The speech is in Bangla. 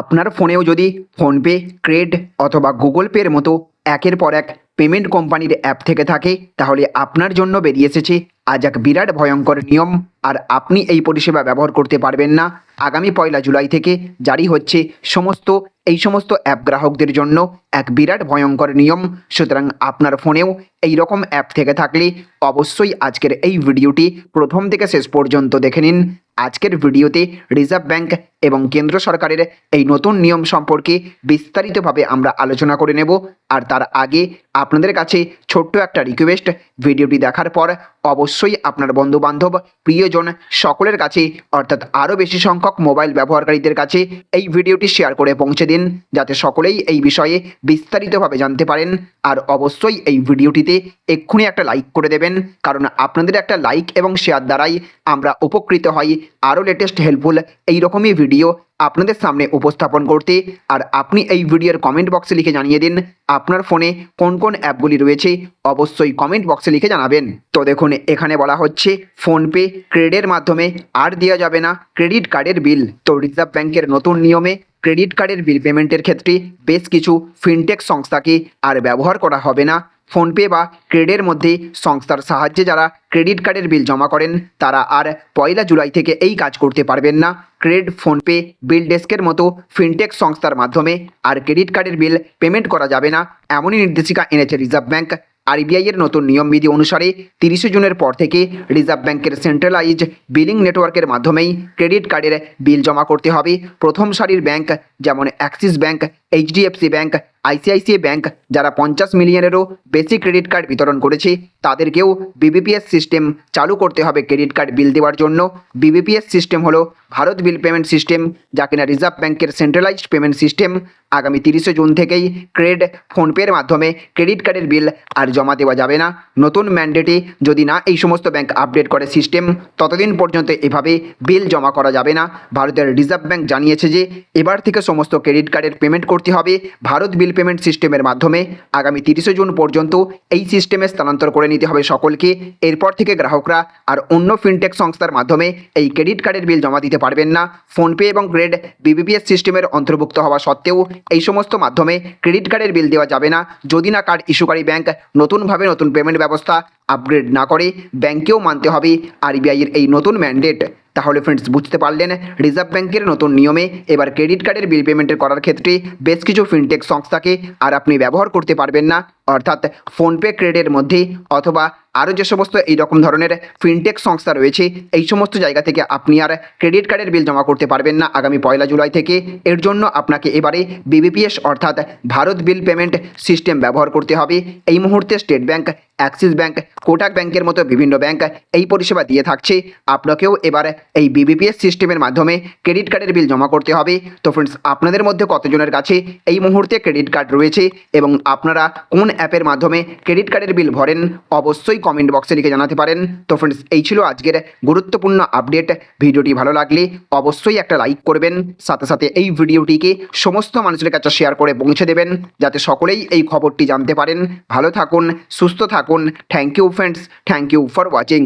আপনার ফোনেও যদি ফোনপে, ক্রেড অথবা গুগল পের মতো একের পর এক পেমেন্ট কোম্পানির অ্যাপ থেকে থাকে, তাহলে আপনার জন্য বেরিয়ে এসেছে আজ এক বিরাট ভয়ঙ্কর নিয়ম। আর আপনি এই পরিষেবা ব্যবহার করতে পারবেন না। আগামী পয়লা জুলাই থেকে জারি হচ্ছে সমস্ত, এই সমস্ত অ্যাপ গ্রাহকদের জন্য এক বিরাট ভয়ঙ্কর নিয়ম। সুতরাং আপনার ফোনেও এই রকম অ্যাপ থেকে থাকলে অবশ্যই আজকের এই ভিডিওটি প্রথম থেকে শেষ পর্যন্ত দেখে নিন। আজকের ভিডিওতে রিজার্ভ ব্যাংক এবং কেন্দ্র সরকারের এই নতুন নিয়ম সম্পর্কে বিস্তারিতভাবে আমরা আলোচনা করে নেব। আর তার আগে আপনাদের কাছে ছোট্ট একটা রিকোয়েস্ট ভিডিওটি দেখার পর অবশ্যই আপনার বন্ধুবান্ধব, প্রিয়জন সকলের কাছে, অর্থাৎ আরও বেশি সংখ্যক মোবাইল ব্যবহারকারীদের কাছে এই ভিডিওটি শেয়ার করে পৌঁছে দিন, যাতে সকলেই এই বিষয়ে বিস্তারিতভাবে জানতে পারেন। আর অবশ্যই এই ভিডিওটিতে এক্ষুনি একটা লাইক করে দেবেন, কারণ আপনাদের একটা লাইক এবং শেয়ার দ্বারাই আমরা উপকৃত হই আরও লেটেস্ট হেল্পফুল এইরকমই ভিডিও আপনাদের সামনে উপস্থাপন করতে। আর আপনি এই ভিডিওর কমেন্ট বক্সে লিখে জানিয়ে দিন, আপনার ফোনে কোন কোন অ্যাপগুলি রয়েছে, অবশ্যই কমেন্ট বক্সে লিখে জানাবেন। তো দেখুন, এখানে বলা হচ্ছে ফোনপে ক্রেডের মাধ্যমে আর দেওয়া যাবে না ক্রেডিট কার্ডের বিল তো রিজার্ভ ব্যাংকের নতুন নিয়মে ক্রেডিট কার্ডের বিল পেমেন্টের ক্ষেত্রে বেশ কিছু ফিনটেক সংস্থাকে আর ব্যবহার করা হবে না। ফোনপে বা ক্রেডের মধ্যে সংস্থার সাহায্যে যারা ক্রেডিট কার্ডের বিল জমা করেন, তারা আর পয়লা জুলাই থেকে এই কাজ করতে পারবেন না। ক্রেড, ফোনপে, বিল ডেস্কের মতো ফিনটেক সংস্থার মাধ্যমে আর ক্রেডিট কার্ডের বিল পেমেন্ট করা যাবে না, এমনই নির্দেশিকা এনেছে রিজার্ভ ব্যাংক। আরবিআই এর নতুন নিয়মবিধি অনুসারে তিরিশে জুনের পর থেকে রিজার্ভ ব্যাংকের সেন্ট্রালাইজ বিলিং নেটওয়ার্কের মাধ্যমেই ক্রেডিট কার্ডের বিল জমা করতে হবে। প্রথম সারির ব্যাংক যেমন Axis Bank HDFC Bank ICICI Bank যারা পঞ্চাশ মিলিয়নেরও বেশি ক্রেডিট কার্ড বিতরণ করেছে, তাদেরকেও বিবিপিএস সিস্টেম চালু করতে হবে ক্রেডিট কার্ড বিল দেওয়ার জন্য। বিবিপিএস সিস্টেম হলো ভারত বিল পেমেন্ট সিস্টেম যা কিনা রিজার্ভ ব্যাংকের সেন্ট্রালাইজড পেমেন্ট সিস্টেম আগামী তিরিশে জুন থেকেই ক্রেড ফোনপের মাধ্যমে ক্রেডিট কার্ডের বিল আর জমা দেওয়া যাবে না। নতুন ম্যান্ডেটে যদি না এই সমস্ত ব্যাংক আপডেট করে সিস্টেম ততদিন পর্যন্ত এভাবে বিল জমা করা যাবে না। ভারতের রিজার্ভ ব্যাংক জানিয়েছে যে, এবার থেকে সমস্ত ক্রেডিট কার্ডের পেমেন্ট করতে হবে ভারত বিল পেমেন্ট সিস্টেমের মাধ্যমে। আগামী তিরিশে জুন পর্যন্ত এই সিস্টেমে স্থানান্তর করে নিতে হবে সকলকে। এরপর থেকে গ্রাহকরা আর অন্য ফিনটেক সংস্থার মাধ্যমে এই ক্রেডিট কার্ডের বিল জমা দিতে পারবেন না। ফোনপে এবং গ্রেড বিবিপিএস সিস্টেমের অন্তর্ভুক্ত হওয়া সত্ত্বেও এই সমস্ত মাধ্যমে ক্রেডিট কার্ডের বিল দেওয়া যাবে না। যদি না কার্ড ইস্যুকারী ব্যাংক নতুনভাবে নতুন পেমেন্ট ব্যবস্থা আপগ্রেড না করে, ব্যাংকেও মানতে হবে। আরবিআইয়ের এই নতুন ম্যান্ডেট তাহলে ফ্রেন্ডস বুঝতে পারলেন? রিজার্ভ ব্যাংকের নতুন নিয়মে এবার ক্রেডিট কার্ডের বিল পেমেন্টের করার ক্ষেত্রে বেশ কিছু ফিনটেক সংস্থাকে আর আপনি ব্যবহার করতে পারবেন না। অর্থাৎ ফোনপে ক্রেডের মধ্যে অথবা আরও যে সমস্ত এই রকম ধরনের ফিনটেক সংস্থা রয়েছে, এই সমস্ত জায়গা থেকে আপনি আর ক্রেডিট কার্ডের বিল জমা করতে পারবেন না আগামী পয়লা জুলাই থেকে। এর জন্য আপনাকে এবারে বিবিপিএস অর্থাৎ ভারত বিল পেমেন্ট সিস্টেম ব্যবহার করতে হবে। এই মুহূর্তে State Bank Axis Bank, Kotak ব্যাংকের মতো বিভিন্ন ব্যাংক এই পরিষেবা দিয়ে থাকছে। আপনাকেও এবার এই বিবিপিএস সিস্টেমের মাধ্যমে ক্রেডিট কার্ডের বিল জমা করতে হবে। তো ফ্রেন্ডস আপনাদের মধ্যে কতজনের কাছে এই মুহূর্তে ক্রেডিট কার্ড রয়েছে এবং আপনারা কোন অ্যাপের মাধ্যমে ক্রেডিট কার্ডের বিল ভরেন, অবশ্যই কমেন্ট বক্সে লিখে জানাতে পারেন। তো ফ্রেন্ডস এই ছিল আজকের গুরুত্বপূর্ণ আপডেট। ভিডিওটি ভালো লাগলে অবশ্যই একটা লাইক করবেন, সাথে সাথে এই ভিডিওটিকে সমস্ত মানুষের কাছে শেয়ার করে পৌঁছে দেবেন, যাতে সকলেই এই খবরটি জানতে পারেন। ভালো থাকুন, সুস্থ থাকুন। Thank you friends thank you for watching